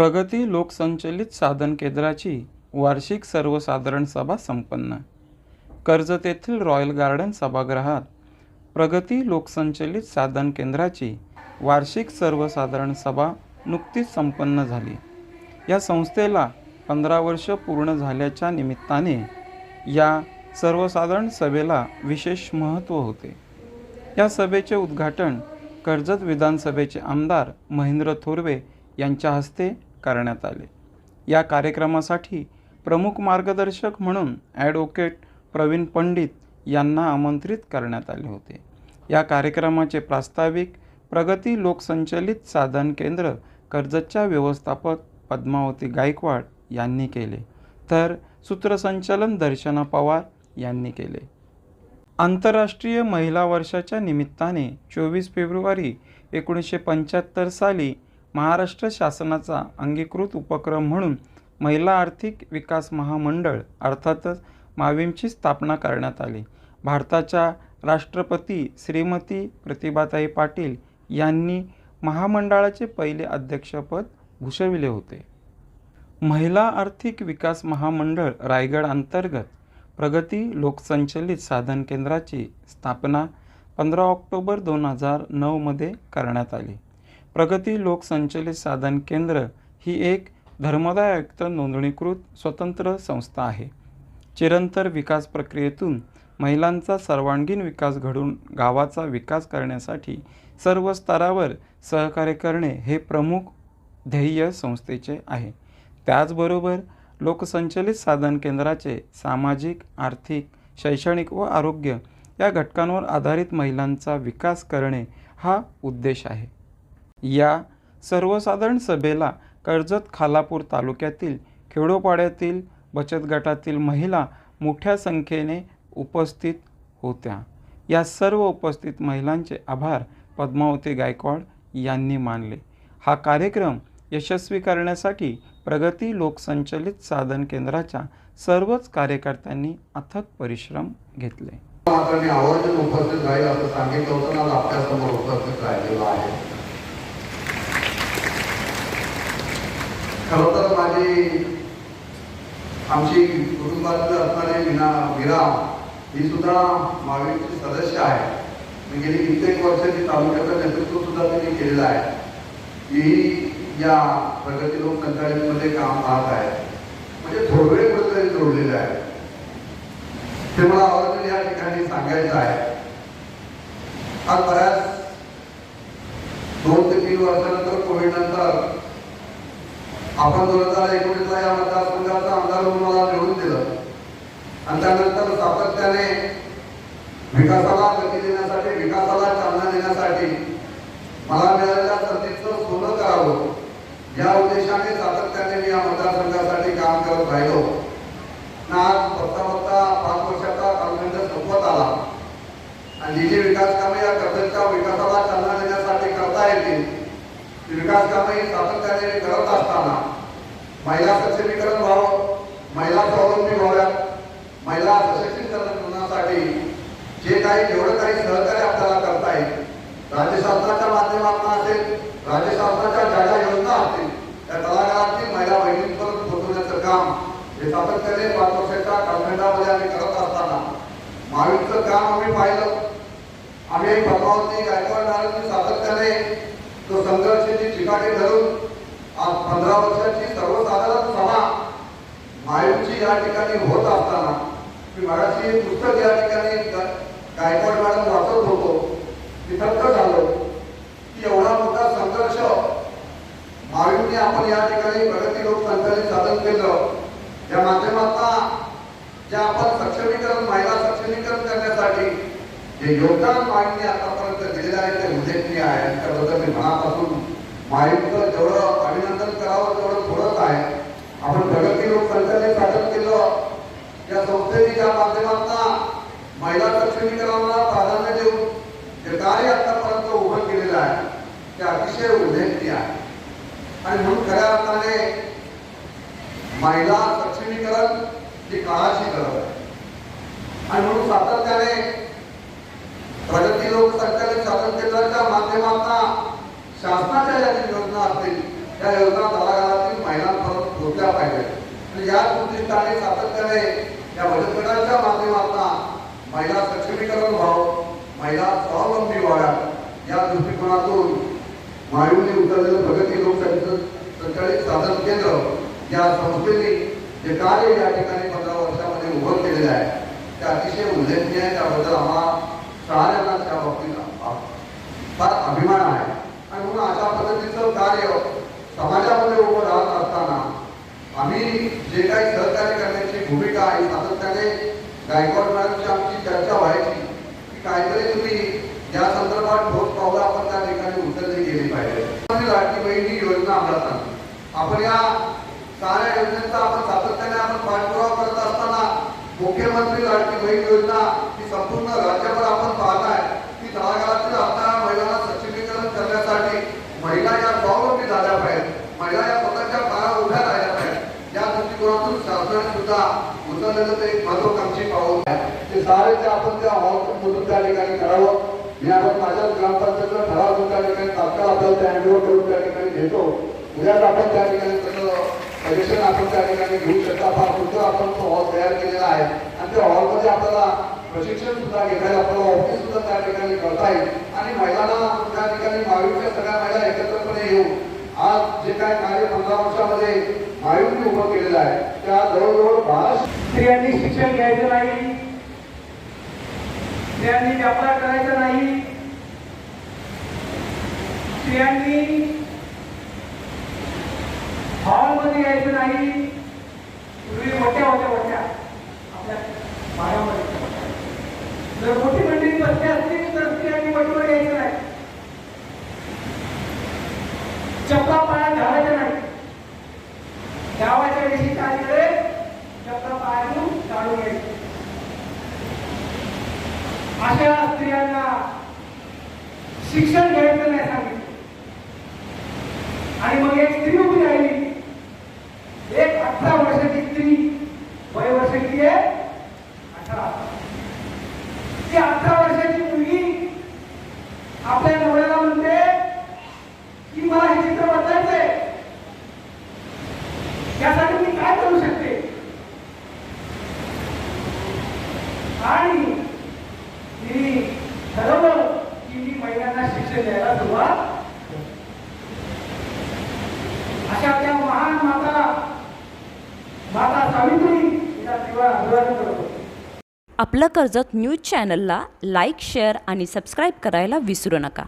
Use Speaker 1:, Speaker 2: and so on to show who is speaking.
Speaker 1: प्रगती लोकसंचलित साधन केंद्राची वार्षिक सर्वसाधारण सभा संपन्न. कर्जत येथील रॉयल गार्डन सभागृहात प्रगती लोकसंचलित साधन केंद्राची वार्षिक सर्वसाधारण सभा नुकतीच संपन्न झाली. या संस्थेला पंधरा वर्ष पूर्ण झाल्याच्या निमित्ताने या सर्वसाधारण सभेला विशेष महत्त्व होते. या सभेचे उद्घाटन कर्जत विधानसभेचे आमदार महेंद्र थोरवे यांच्या हस्ते करण्यात आले. या कार्यक्रमासाठी प्रमुख मार्गदर्शक म्हणून ॲडव्होकेट प्रवीण पंडित यांना आमंत्रित करण्यात आले होते. या कार्यक्रमाचे प्रास्ताविक प्रगती लोकसंचलित साधन केंद्र कर्जतच्या व्यवस्थापक पद्मावती गायकवाड यांनी केले. तर सूत्रसंचालन दर्शना पवार यांनी केले. आंतरराष्ट्रीय महिला वर्षाच्या निमित्ताने चोवीस फेब्रुवारी एकोणीसशे पंच्याहत्तर साली महाराष्ट्र शासनाचा अंगीकृत उपक्रम म्हणून महिला आर्थिक विकास महामंडळ अर्थातच माविमची स्थापना करण्यात आली. भारताच्या राष्ट्रपती श्रीमती प्रतिभाताई पाटील यांनी महामंडळाचे पहिले अध्यक्षपद भूषविले होते. महिला आर्थिक विकास महामंडळ रायगड अंतर्गत प्रगती लोकसंचलित साधन केंद्राची स्थापना पंधरा ऑक्टोबर दोन हजार नऊमध्ये करण्यात आली. प्रगती लोकसंचलित साधन केंद्र ही एक धर्मदाय आयुक्त नोंदणीकृत स्वतंत्र संस्था आहे. चिरंतर विकास प्रक्रियेतून महिलांचा सर्वांगीण विकास घडून गावाचा विकास करण्यासाठी सर्व स्तरावर सहकार्य करणे हे प्रमुख ध्येय संस्थेचे आहे. त्याचबरोबर लोकसंचलित साधन केंद्राचे सामाजिक आर्थिक शैक्षणिक व आरोग्य या घटकांवर आधारित महिलांचा विकास करणे हा उद्देश आहे. या सर्वसाधारण सभेला कर्जत खालापूर तालुक्यातील खेडोपाड्यातील बचत गटातील महिला मोठ्या संख्येने उपस्थित होत्या. या सर्व उपस्थित महिलांचे आभार पद्मावती गायकवाड यांनी मानले. हा कार्यक्रम यशस्वी करण्यासाठी प्रगती लोकसंचलित साधन केंद्राच्या सर्वच कार्यकर्त्यांनी अथक परिश्रम घेतले.
Speaker 2: मात्र मी आवर्जून उपस्थित राहील असं सांगितलं होतं ना आज आपल्यासमोर उपस्थित राहिलेलं आहे. खरं तर माझी आमची कुटुंबातील असणारी विना विरा ही सुद्धा माविमची सदस्य आहे. मी गेली कित्येक वर्ष ती तालुक्याचं नेतृत्व सुद्धा त्यांनी केलेलं आहे. ही या प्रगती लोक मध्ये काम पाहत आहे. म्हणजे थोडे कुठेतरी जोडलेलं आहे. ते मला आवर्जून या ठिकाणी सांगायचं आहे. आज बऱ्याच दोन ते तीन वर्षानंतर कोविड नंतर आपण दोन हजार एकोणीसला या मतदारसंघाचा आमदार म्हणून मला निवडून दिलं. आणि त्यानंतर सातत्याने विकासाला गती देण्यासाठी विकासाला चालना देण्यासाठी मला मिळालेल्या संधीचं सोनं करावं. या उद्देशाने सातत्याने मी या मतदारसंघासाठी काम करत राहिलो. आज बघता बघता पाच वर्षाचा कालखंड संपत आला. आणि जी जी विकास कामे या कर्जच्या विकासाला चालना देण्यासाठी करता येतील विकास कामे ही सातत्याने करत असताना महिला सक्षमीकरण व्हावं महिला स्वावलंबी व्हाव्यात महिला सशक्तीकरणासाठी जे काही जेवढं काही सहकार्य आपल्याला करता येईल राज्य शासनाच्या माध्यमातून असेल राज्य शासनाच्या ज्या ज्या योजना असतील त्या कलाकारांची महिला बहिणींपर्यंत पोहोचवण्याचं काम हे सातत्याने पाच वर्षाच्या कालखंडामध्ये आम्ही करत असताना महावीरचं काम आम्ही पाहिलं. आम्ही पद्मावती गायकवाड महाराजांनी सातत्याने तो संघर्षाची चिकाटी धरून आज पंधरा वर्षाची सर्वसाधारण सभा महावीरची या ठिकाणी होत असताना मी मराठी पुस्तक या ठिकाणी गायकवाड मॅडम वाचत होतो. मी झालो. की एवढा मोठा संघर्ष. मायूंनी आपण या ठिकाणी प्रगती लोक संचालित साधन केलं या माध्यमातून जे आपण सक्षमीकरण महिला सक्षमीकरण करण्यासाठी जे योगदान मागणी आतापर्यंत दिलेलं आहे ते उल्लेखनीय आहे. त्याबद्दल मी मनापासून माहितीचं जेवढं अभिनंदन करावं तेवढं थोडंच आहे आपण प्रगती लोक संचालित साधन या संस्थेने ज्या माध्यमातून महिला सक्षमीकरणाला प्राधान्य देऊन जे कार्य आतापर्यंत उभं केलेलं आहे. ते अतिशय उल्लेखनीय आहे. आणि म्हणून खऱ्या अर्थाने महिला सक्षमीकरण ही काळाची गरज आहे. आणि म्हणून सातत्याने प्रगती लोक संचालित साधन केंद्राच्या माध्यमातून शासनाच्या ज्या योजना असतील त्या योजना तळागाळातील महिलांपर्यंत पोहोचल्या पाहिजेत. या उद्दिष्टाने सातत्याने या बचत गटांच्या माध्यमातून महिला सक्षमीकरण व्हावं महिला स्वावलंबी व्हाव्या या दृष्टिकोनातून मायूने उतरलेलं प्रगती लोकशाहीचं संचालित साधन केंद्र या संस्थेने जे कार्य या ठिकाणी पंधरा वर्षामध्ये उभं केलेलं आहे ते अतिशय उल्लेखनीय आहे. त्याबद्दल आम्हाला सहाऱ्यांना त्या बाबतीत फार अभिमान आहे. आणि म्हणून अशा पद्धतीचं कार्य समाजामध्ये उभं राहत आम्ही जे काही सहकार्य करण्याची भूमिका आहे सातत्याने गायकवाड मॅडमची आमची चर्चा व्हायची की काहीतरी तुम्ही या संदर्भात ठोस पावलं आपण त्या ठिकाणी उचलली गेली पाहिजे आणि लाडकी बहीण ही योजना अंमलात आणली आपण या साऱ्या योजनेचा आपण सातत्याने आपण पाठपुरावा करत असताना मुख्यमंत्री लाडकी बहीण योजना ही संपूर्ण राज्यभर आपण पाहताय. की तळागाळातील आता महिलांना सक्षमीकरण करण्यासाठी महिला या स्वावलंबी झाल्या पाहिजेत महिला या स्वतःच्या पायावर उभ्या राहिल्या पाहिजेत या दृष्टिकोनातून शासनाने सुद्धा उचललेलं ते एक महत्वाकांक्षी पाऊल आहे. ते सारे ते आपण त्या हॉलमधून त्या ठिकाणी करावं. मी आपण माझ्या ग्रामपंचायतीला ठराव घेऊन त्या ठिकाणी तात्काळ आपल्याला त्या हँडओव्हर करून त्या ठिकाणी घेतो. उद्याच आपण त्या ठिकाणी तसं सजेशन आपण त्या ठिकाणी घेऊ शकता. फार पुढचं आपण तो हॉल तयार केलेला आहे. आणि त्या हॉलमध्ये आपल्याला प्रशिक्षण सुद्धा घेता येईल. आपल्याला ऑफिस सुद्धा त्या ठिकाणी करता येईल. आणि महिलांना त्या ठिकाणी मागणीच्या सगळ्या महिला एकत्रपणे येऊन आज जे काय कार्य पंधरा वर्षामध्ये मायूने उभं केलेलं आहे. त्या जवळजवळ बारा
Speaker 3: स्त्रियांनी शिक्षण घ्यायचं नाही. स्त्रियांनी व्यापार करायचा नाही. स्त्रियांनी हॉलमध्ये यायचं नाही. पूर्वी मोठ्या होत्या मोठ्या. आपल्या भागामध्ये जर मोठी मंडळी बसली असतील तर स्त्रियांनी वटीवर यायचं नाही. चपला पाया गावाच्या वेशी काढले चपला पायातून अशा स्त्रियांना शिक्षण घ्यायचं नाही सांगितलं. आणि मग एक स्त्री उभी राहिली एक अठरा वर्षाची स्त्री वय वर्ष किती आहे अठरा ती अठरा वर्षाची मुलगी आपल्या नवऱ्याला म्हणते की मला हे चित्र बदलायचंय त्यासाठी मी काय करू शकते आणि मी ठरवलं की मी महिलांना शिक्षण द्यायला सुरुवात करेन. अशा त्या महान माता माता सावित्री तिला दिवा अभिवादन करतो.
Speaker 4: आपलं कर्जत न्यूज चॅनलला लाईक शेअर आणि सबस्क्राईब करायला विसरू नका.